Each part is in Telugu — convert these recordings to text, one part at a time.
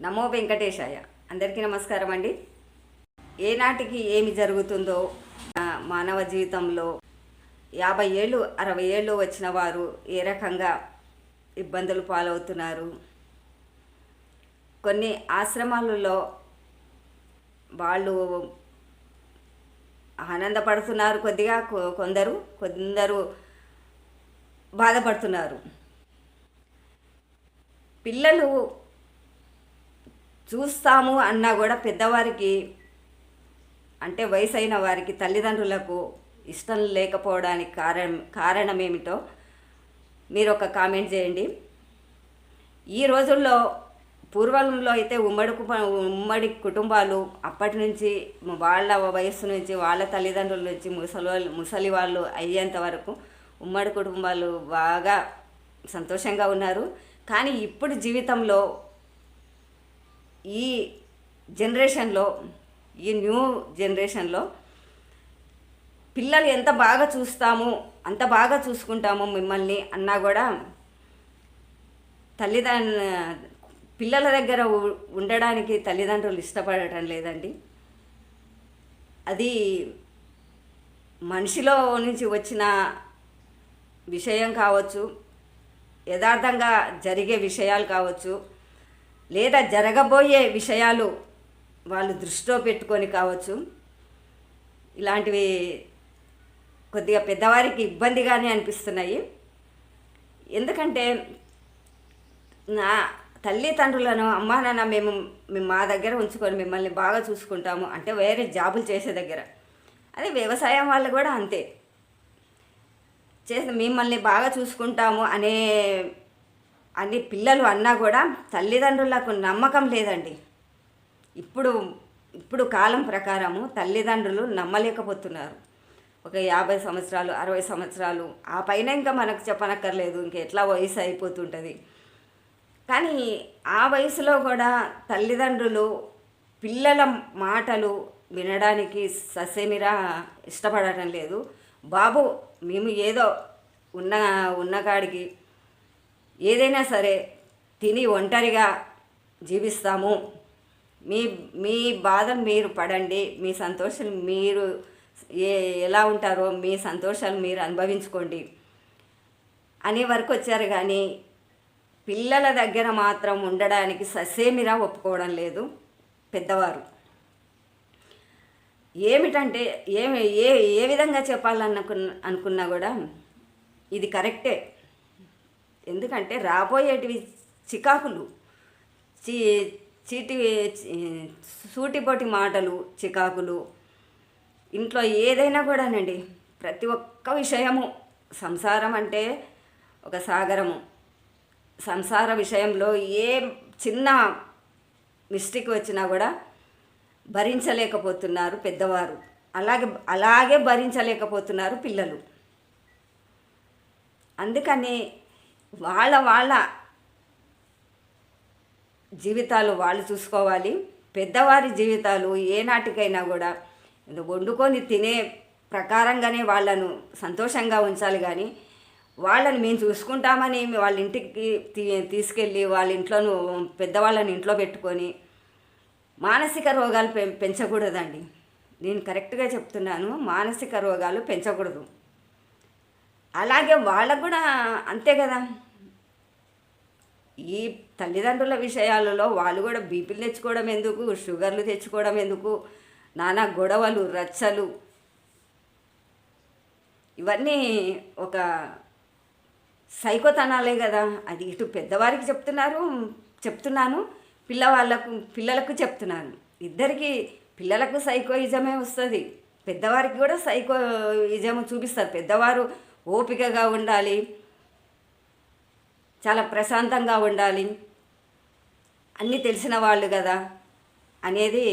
నమో వెంకటేశాయ. అందరికీ నమస్కారం అండి. ఏనాటికి ఏమి జరుగుతుందో మానవ జీవితంలో యాభై ఏళ్ళు అరవై ఏళ్ళు వచ్చిన వారు ఏ రకంగా ఇబ్బందులు పాలవుతున్నారు? కొన్ని ఆశ్రమాలలో వాళ్ళు ఆనందపడుతున్నారు కొద్దిగా కొ- కొందరు కొందరు బాధపడుతున్నారు. పిల్లలు చూస్తాము అన్నా కూడా పెద్దవారికి అంటే వయసు అయిన వారికి తల్లిదండ్రులకు ఇష్టం లేకపోవడానికి కారణం కారణం ఏమిటో మీరు ఒక కామెంట్ చేయండి. ఈ రోజుల్లో పూర్వంలో అయితే ఉమ్మడి ఉమ్మడి కుటుంబాలు అప్పటి నుంచి వాళ్ళ వయస్సు నుంచి వాళ్ళ తల్లిదండ్రుల నుంచి ముసలి వాళ్ళు ముసలి వాళ్ళు అయ్యేంత వరకు ఉమ్మడి కుటుంబాలు బాగా సంతోషంగా ఉన్నారు. కానీ ఇప్పుడు జీవితంలో ఈ జనరేషన్లో ఈ న్యూ జనరేషన్లో పిల్లలు ఎంత బాగా చూస్తాము అంత బాగా చూసుకుంటాము మిమ్మల్ని అన్నా కూడా తల్లిదండ్రు పిల్లల దగ్గర ఉండడానికి తల్లిదండ్రులు ఇష్టపడటం లేదండి. అది మనిషిలో నుంచి వచ్చిన విషయం కావచ్చు యథార్థంగా జరిగే విషయాలు కావచ్చు లేదా జరగబోయే విషయాలు వాళ్ళు దృష్టిలో పెట్టుకొని కావచ్చు. ఇలాంటివి కొద్దిగా పెద్దవారికి ఇబ్బందిగానే అనిపిస్తున్నాయి. ఎందుకంటే నా తల్లిదండ్రులను అమ్మా నాన్న మేము మేము మా దగ్గర ఉంచుకొని మిమ్మల్ని బాగా చూసుకుంటాము. అంటే వేరే జాబులు చేసే దగ్గర. అదే వ్యవసాయం వాళ్ళు కూడా అంతే. చేసి మిమ్మల్ని బాగా చూసుకుంటాము అనే అని పిల్లలు అన్నా కూడా తల్లిదండ్రులకు నమ్మకం లేదండి. ఇప్పుడు ఇప్పుడు కాలం ప్రకారము తల్లిదండ్రులు నమ్మలేకపోతున్నారు. ఒక యాభై సంవత్సరాలు అరవై సంవత్సరాలు ఆ పైన ఇంకా మనకు చెప్పనక్కర్లేదు ఇంక ఎట్లా వయసు అయిపోతుంటుంది. కానీ ఆ వయసులో కూడా తల్లిదండ్రులు పిల్లల మాటలు వినడానికి ససేమిరా ఇష్టపడటం లేదు. బాబు మేము ఏదో ఉన్న ఉన్నకాడికి ఏదైనా సరే తిని ఒంటరిగా జీవిస్తాము. మీ మీ బాధ మీరు పడండి మీ సంతోషం మీరు ఏ ఎలా ఉంటారో మీ సంతోషాలు మీరు అనుభవించుకోండి. అనే వరకు వచ్చారు కానీ పిల్లల దగ్గర మాత్రం ఉండడానికి ససేమిరా ఒప్పుకోవడం లేదు పెద్దవారు. ఏమిటంటే ఏమి ఏ ఏ విధంగా చెప్పాలనుకున్న అనుకున్నా కూడా ఇది కరెక్టే. ఎందుకంటే రాబోయేటివి చికాకులు. చీ చీటి సూటిపోటి మాటలు చికాకులు. ఇంట్లో ఏదైనా కూడానండి ప్రతి ఒక్క విషయము సంసారం అంటే ఒక సాగరము. సంసార విషయంలో ఏ చిన్న మిస్టేక్ వచ్చినా కూడా భరించలేకపోతున్నారు పెద్దవారు. అలాగే అలాగే భరించలేకపోతున్నారు పిల్లలు. అందుకని వాళ్ళ వాళ్ళ జీవితాలు వాళ్ళు చూసుకోవాలి. పెద్దవారి జీవితాలు ఏనాటికైనా కూడా వండుకొని తినే ప్రకారంగానే వాళ్ళను సంతోషంగా ఉంచాలి కానీ వాళ్ళని మేము చూసుకుంటామని వాళ్ళ ఇంటికి తీ తీసుకెళ్ళి వాళ్ళ ఇంట్లోను పెద్దవాళ్ళని ఇంట్లో పెట్టుకొని మానసిక రోగాలు పెంచకూడదండి. నేను కరెక్ట్గా చెప్తున్నాను మానసిక రోగాలు పెంచకూడదు. అలాగే వాళ్ళకు కూడా అంతే కదా. ఈ తల్లిదండ్రుల విషయాలలో వాళ్ళు కూడా బీపీలు తెచ్చుకోవడం ఎందుకు? షుగర్లు తెచ్చుకోవడం ఎందుకు? నానా గొడవలు రచ్చలు. ఇవన్నీ ఒక సైకోతనాలే కదా. అది ఇటు పెద్దవారికి చెప్తున్నారు చెప్తున్నాను. పిల్లవాళ్ళకు పిల్లలకు చెప్తున్నాను. ఇద్దరికి పిల్లలకు సైకోయిజమే వస్తుంది. పెద్దవారికి కూడా సైకోయిజం చూపిస్తారు. పెద్దవారు ఓపికగా ఉండాలి. చాలా ప్రశాంతంగా ఉండాలి. అన్నీ తెలిసిన వాళ్ళు కదా అనేది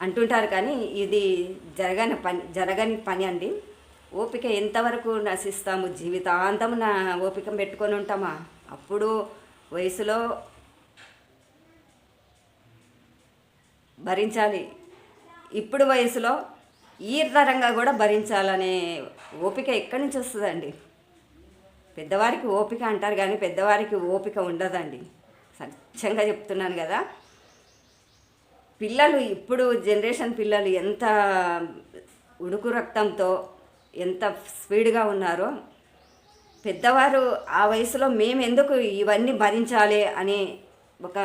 అంటుంటారు కానీ ఇది జరగని పని జరగని పని అండి. ఓపిక ఎంతవరకు నశిస్తాము? జీవితాంతం నా ఓపిక పెట్టుకొని ఉంటామా? అప్పుడు వయసులో భరించాలి. ఇప్పుడు వయసులో ఈ తరంగా కూడా భరించాలనే ఓపిక ఎక్కడి నుంచి వస్తుందండి? పెద్దవారికి ఓపిక అంటారు కానీ పెద్దవారికి ఓపిక ఉండదండి. సత్యంగా చెప్తున్నాను కదా. పిల్లలు ఇప్పుడు జనరేషన్ పిల్లలు ఎంత ఉడుకు రక్తంతో ఎంత స్పీడ్గా ఉన్నారో పెద్దవారు ఆ వయసులో మేము ఎందుకు ఇవన్నీ భరించాలి అని ఒక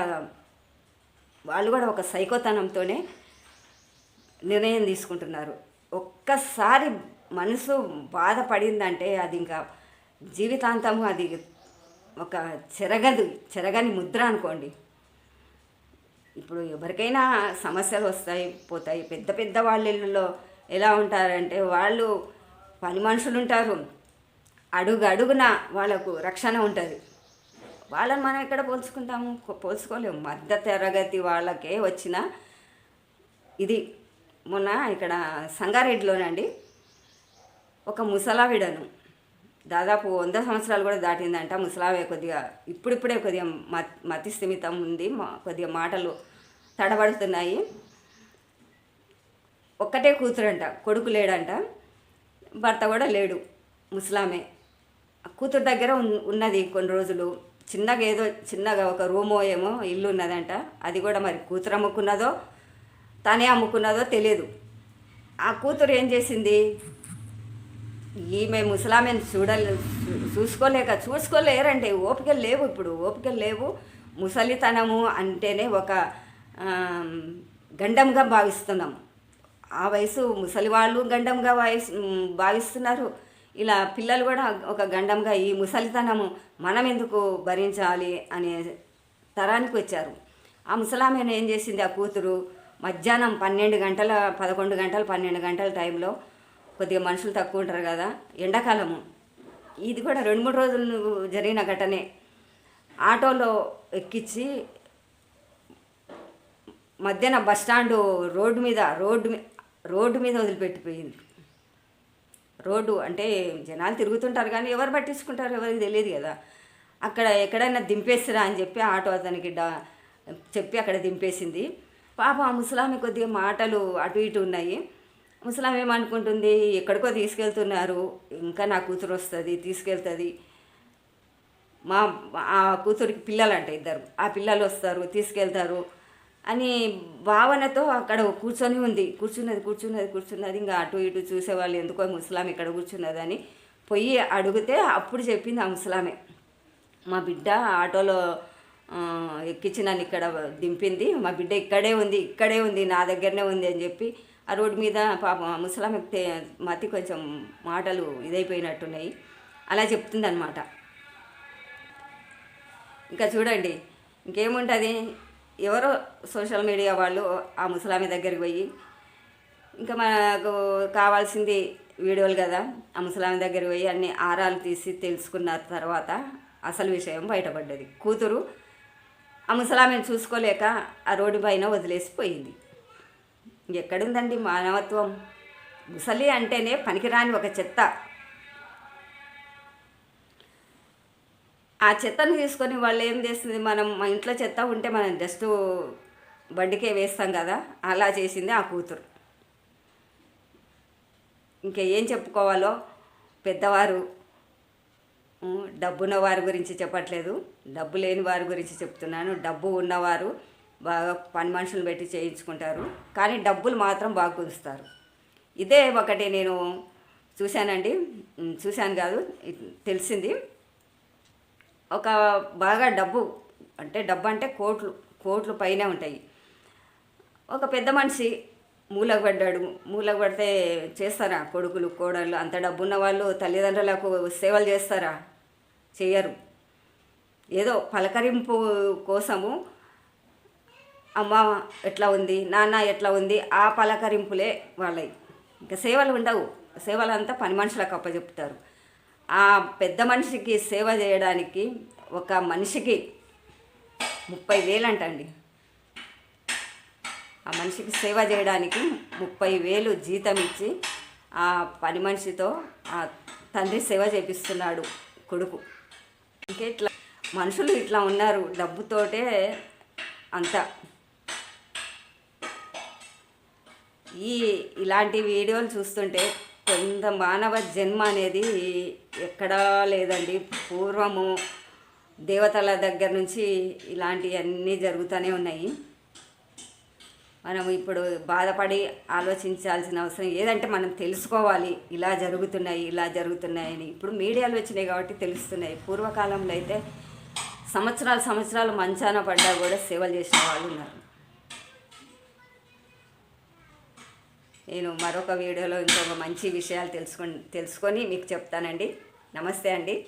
వాళ్ళు కూడా ఒక సైకోతనంతోనే నిర్ణయం తీసుకుంటున్నారు. ఒక్కసారి మనసు బాధపడిందంటే అది ఇంకా జీవితాంతము అది ఒక చెరగదు చెరగని ముద్ర అనుకోండి. ఇప్పుడు ఎవరికైనా సమస్యలు వస్తాయి పోతాయి. పెద్ద పెద్ద వాళ్ళ ఇళ్ళలో ఎలా ఉంటారంటే వాళ్ళు పని మనుషులు ఉంటారు. అడుగు అడుగున వాళ్ళకు రక్షణ ఉంటుంది. వాళ్ళని మనం ఎక్కడ పోల్చుకుంటాము? పోల్చుకోలేము. మధ్య తరగతి వాళ్ళకే వచ్చిన ఇది. మొన్న ఇక్కడ సంగారెడ్డిలోనండి. ఒక ముసలావిడను. దాదాపు వంద సంవత్సరాలు కూడా దాటిందంట ముసలావే కొద్దిగా ఇప్పుడిప్పుడే కొద్దిగా మత్ మతి స్థిమితం ఉంది మా- కొద్దిగా మాటలు తడబడుతున్నాయి. ఒక్కటే కూతురంట కొడుకు లేడంట భర్త కూడా లేడు ముసలామే. ఆ కూతురు దగ్గర ఉన్- ఉన్నది కొన్ని రోజులు. చిన్నగా ఏదో చిన్నగా ఒక రూమో ఏమో ఇల్లు ఉన్నదంట. అది కూడా మరి కూతురు అమ్ముకున్నదో తనే అమ్ముకున్నదో తెలియదు. ఆ కూతురు ఏం చేసింది? ఈమె ముసలామెను చూడలే చూసుకోలేక చూసుకోలేరంటే ఓపికలు లేవు ఇప్పుడు ఓపికలు లేవు. ముసలితనము అంటేనే ఒక గండంగా భావిస్తున్నాం. ఆ వయసు ముసలి వాళ్ళు గండంగా వయసు భావిస్తున్నారు. ఇలా పిల్లలు కూడా ఒక గండంగా ఈ ముసలితనము మనం ఎందుకు భరించాలి అనే తరానికి వచ్చారు. ఆ ముసలామెను ఏం చేసింది ఆ కూతురు? మధ్యాహ్నం పన్నెండు గంటల పదకొండు గంటలు పన్నెండు గంటల టైంలో కొద్దిగా మనుషులు తక్కువ ఉంటారు కదా ఎండాకాలము. ఇది కూడా రెండు మూడు రోజులు జరిగిన ఘటనే. ఆటోలో ఎక్కించి మధ్యాహ్న బస్ స్టాండ్ రోడ్డు మీద రోడ్డు రోడ్డు మీద వదిలిపెట్టిపోయింది. రోడ్డు అంటే జనాలు తిరుగుతుంటారు కానీ ఎవరు పట్టించుకుంటారు ఎవరికి తెలియదు కదా. అక్కడ ఎక్కడైనా దింపేస్తారా అని చెప్పి ఆటో అతనికి డా చెప్పి అక్కడ దింపేసింది. పాప ఆ ముసలామి కొద్దిగా మాటలు అటు ఇటు ఉన్నాయి. ముసలాం ఏమనుకుంటుంది ఎక్కడికో తీసుకెళ్తున్నారు. ఇంకా నా కూతురు వస్తుంది తీసుకెళ్తుంది. మా ఆ కూతురికి పిల్లలు అంట ఇద్దరు. ఆ పిల్లలు వస్తారు తీసుకెళ్తారు అని భావనతో అక్కడ కూర్చొని ఉంది. కూర్చున్నది కూర్చున్నది కూర్చున్నది. ఇంకా అటు ఇటు చూసేవాళ్ళు ఎందుకో ముసలాం ఇక్కడ కూర్చున్నదని పోయి అడిగితే అప్పుడు చెప్పింది ఆ ముసలామే. మా బిడ్డ ఆటోలో ఎక్కించి నన్ను ఇక్కడ దింపింది. మా బిడ్డ ఇక్కడే ఉంది ఇక్కడే ఉంది నా దగ్గరనే ఉంది అని చెప్పి ఆ రోడ్డు మీద పాపం ఆ ముసలామె మతి కొంచెం మాటలు ఇదైపోయినట్టున్నాయి. అలా చెప్తుంది అనమాట ఇంకా చూడండి ఇంకేముంటుంది? ఎవరో సోషల్ మీడియా వాళ్ళు ఆ ముసలామి దగ్గరికి పోయి ఇంకా మనకు కావాల్సింది వీడియోలు కదా. ఆ ముసలామి దగ్గరికి పోయి అన్ని ఆరాలు తీసి తెలుసుకున్న తర్వాత అసలు విషయం బయటపడ్డది. కూతురు ఆ ముసలామెను చూసుకోలేక ఆ రోడ్డు పైన వదిలేసిపోయింది. ఎక్కడుందండి మానవత్వం? ముసలి అంటేనే పనికిరాని ఒక చెత్త. ఆ చెత్తను తీసుకొని వాళ్ళు ఏం చేస్తుంది? మనం మా ఇంట్లో చెత్త ఉంటే మనం జస్ట్ బండికే వేస్తాం కదా? అలా చేసింది ఆ కూతురు. ఇంకా ఏం చెప్పుకోవాలో? పెద్దవారు డబ్బున్న వారి గురించి చెప్పట్లేదు. డబ్బు లేని వారి గురించి చెప్తున్నాను. డబ్బు ఉన్నవారు బాగా పని మనుషులు పెట్టి చేయించుకుంటారు. కానీ డబ్బులు మాత్రం బాగా కుదుస్తారు. ఇదే ఒకటి నేను చూశానండి. చూశాను కాదు తెలిసింది. ఒక బాగా డబ్బు అంటే డబ్బు అంటే కోట్లు కోట్లు పైనే ఉంటాయి. ఒక పెద్ద మనిషి మూలకు పడ్డాడు మూలకు పడితే చేస్తారా? కొడుకులు కోడళ్ళు అంత డబ్బున్న వాళ్ళు తల్లిదండ్రులకు సేవలు చేస్తారా? చేయరు ఏదో పలకరింపు కోసము అమ్మ ఎట్లా ఉంది నాన్న ఎట్లా ఉంది ఆ పలకరింపులే వాళ్ళవి ఇంకా సేవలు ఉండవు. సేవలు అంతా పని మనుషులకు అప్పచెప్తారు. ఆ పెద్ద మనిషికి సేవ చేయడానికి ఒక మనిషికి ముప్పై వేలు అంటండి ఆ మనిషికి సేవ చేయడానికి ముప్పై వేలు జీతం ఇచ్చి ఆ పని మనిషితో ఆ తండ్రి సేవ చేపిస్తున్నాడు కొడుకు. ఇంకే ఇట్లా మనుషులు ఇట్లా ఉన్నారు డబ్బుతోటే అంతా. ఈ ఇలాంటి వీడియోలు చూస్తుంటే కొంత మానవ జన్మ అనేది ఎక్కడా లేదండి. పూర్వము దేవతల దగ్గర నుంచి ఇలాంటివన్నీ జరుగుతూనే ఉన్నాయి. మనం ఇప్పుడు బాధపడి ఆలోచించాల్సిన అవసరం ఏదంటే మనం తెలుసుకోవాలి. ఇలా జరుగుతున్నాయి ఇలా జరుగుతున్నాయని. ఇప్పుడు మీడియాలు వచ్చినాయి కాబట్టి తెలుస్తున్నాయి. పూర్వకాలంలో అయితే సంవత్సరాలు సంవత్సరాలు మంచాన పడ్డా కూడా సేవలు చేసిన వాళ్ళు ఉన్నారు. నేను మరొక వీడియోలో ఇంకొక మంచి విషయాలు తెలుసుకొని తెలుసుకొని మీకు చెప్తానండి. నమస్తే అండి.